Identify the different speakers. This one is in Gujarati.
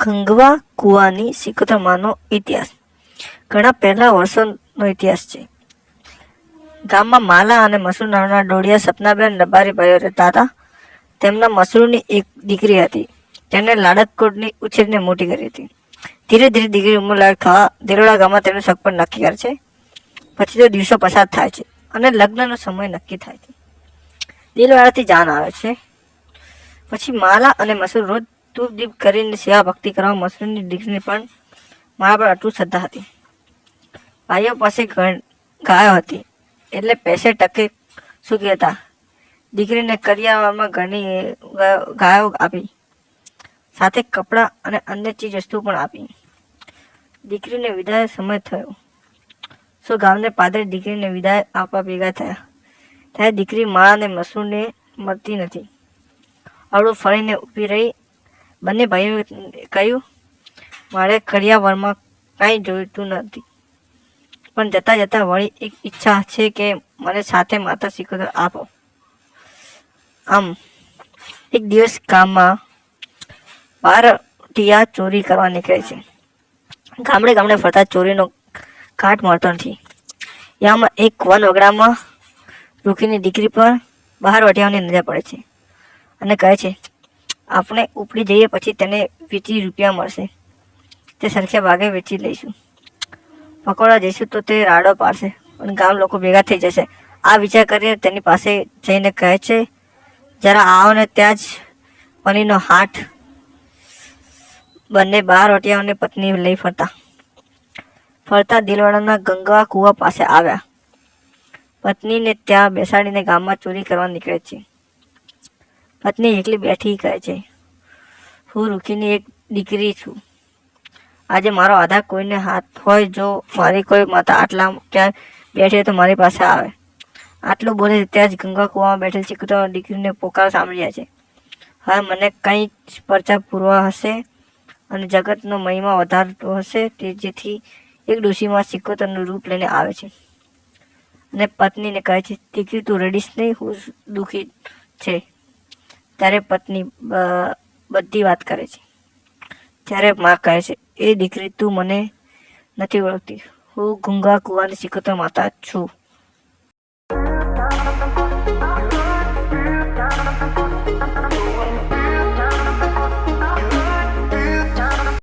Speaker 1: ખંગવા કુવાની સિકોતરમાંનો ઇતિહાસ. ઘણા પહેલા વર્ષોનો ઇતિહાસ છે. ગામમાં માલા અને મસૂર નામના ડોડિયા સપનાબેન રબારી ભાઈઓ રહેતા હતા. તેમના મસૂરની એક દીકરી હતી. તેને લાડકકોટની ઉછેરને મોટી કરી હતી. ધીરે ધીરે દીકરી ઉંમર લાયક થવા દેરોડા ગામમાં તેનું સગપણ નક્કી કરે છે. પછી તો દિવસો પસાર થાય છે અને લગ્નનો સમય નક્કી થાય છે. દિલવાળાથી જાન આવે છે. પછી માલા અને મસૂર રોજ ધૂપ દીપ કરીને સેવા ભક્તિ કરવા મસૂરની દીકરીને પણ મારા પર અટૂટ શ્રદ્ધા હતી. ભાઈઓ પાસે ગાયો હતી, એટલે પૈસે ટકે સુખી હતા. દીકરીને કરિયાવામાં ઘણી ગાયો આપી, સાથે કપડાં અને અન્ય ચીજ વસ્તુ પણ આપી. દીકરીને વિદાય સમય થયો. સો ગામને પાદરે દીકરીને વિદાય આપવા ભેગા થયા? ત્યારે દીકરી માળાને મસૂરને મળતી નથી. અવળું ફરીને ઊભી રહી બંને ભાઈઓએ કહ્યું, મારે કરિયાવરમાં કાંઈ જોઈતું નથી. પણ જતાં જતાં વળી એક ઈચ્છા છે કે મને સાથે માતા સિકોતર આપો. આમ, એક દિવસ ગામમાં બાર ટીયા ચોરી કરવા નીકળે છે. ગામડે ગામડે ફરતા ચોરીનો કાટ મળતો નથી. યામાં એક વન વગડામાં રૂકીની દીકરી પર બહાર વટિયાઓની નજર પડે છે અને કહે છે આપણે ઉપડી જઈએ પછી તેને વેચી રૂપિયા મળશે. તે સરખે ભાગે વેચી લઈશું. પકોડા જઈશું તો તે રાડો પાડશે, પણ ગામ લોકો ભેગા થઈ જશે. આ વિચાર કરીને તેની પાસે જઈને કહે છે, જરા આવો ને ત્યાં જ પનીરનો હાથ બંને બાર વટિયાઓને પત્ની લઈ ફરતા. ફરતા દિલવાડાના ગંગા કુવા પાસે આવ્યા. પત્નીને ત્યાં બેસાડીને ગામમાં ચોરી કરવા નીકળે છે. પત્ની એકલી બેઠી કહે છે, હું રૂખીની એક દીકરી છું. આજે મારો આધાર કોઈને હાથ હોય જો મારી કોઈ માતા આટલા ક્યાં બેઠે તો મારી પાસે આવે. આટલું બોલે ત્યાં જ ગંગા કુવામાં બેઠેલ ચીકુતા દીકરીને પોકાર સાંભળ્યા છે. હવે મને કંઈ જ પરચા પૂરવા હશે અને જગતનો મહિમા વધારતો હશે તે જેથી એક ડોશીમાં સિકોતરનું રૂપ લઈને આવે છે. અને પત્નીને કહે છે, દીકરી, તું રડીશ નહીં, હું દુઃખી છે. ત્યારે પત્ની બધી વાત કરે છે. ત્યારે માં કહે છે, એ દીકરી તું મને નથી ઓળખતી. હું ગુંગા કુવાની શીખતો માતા છું.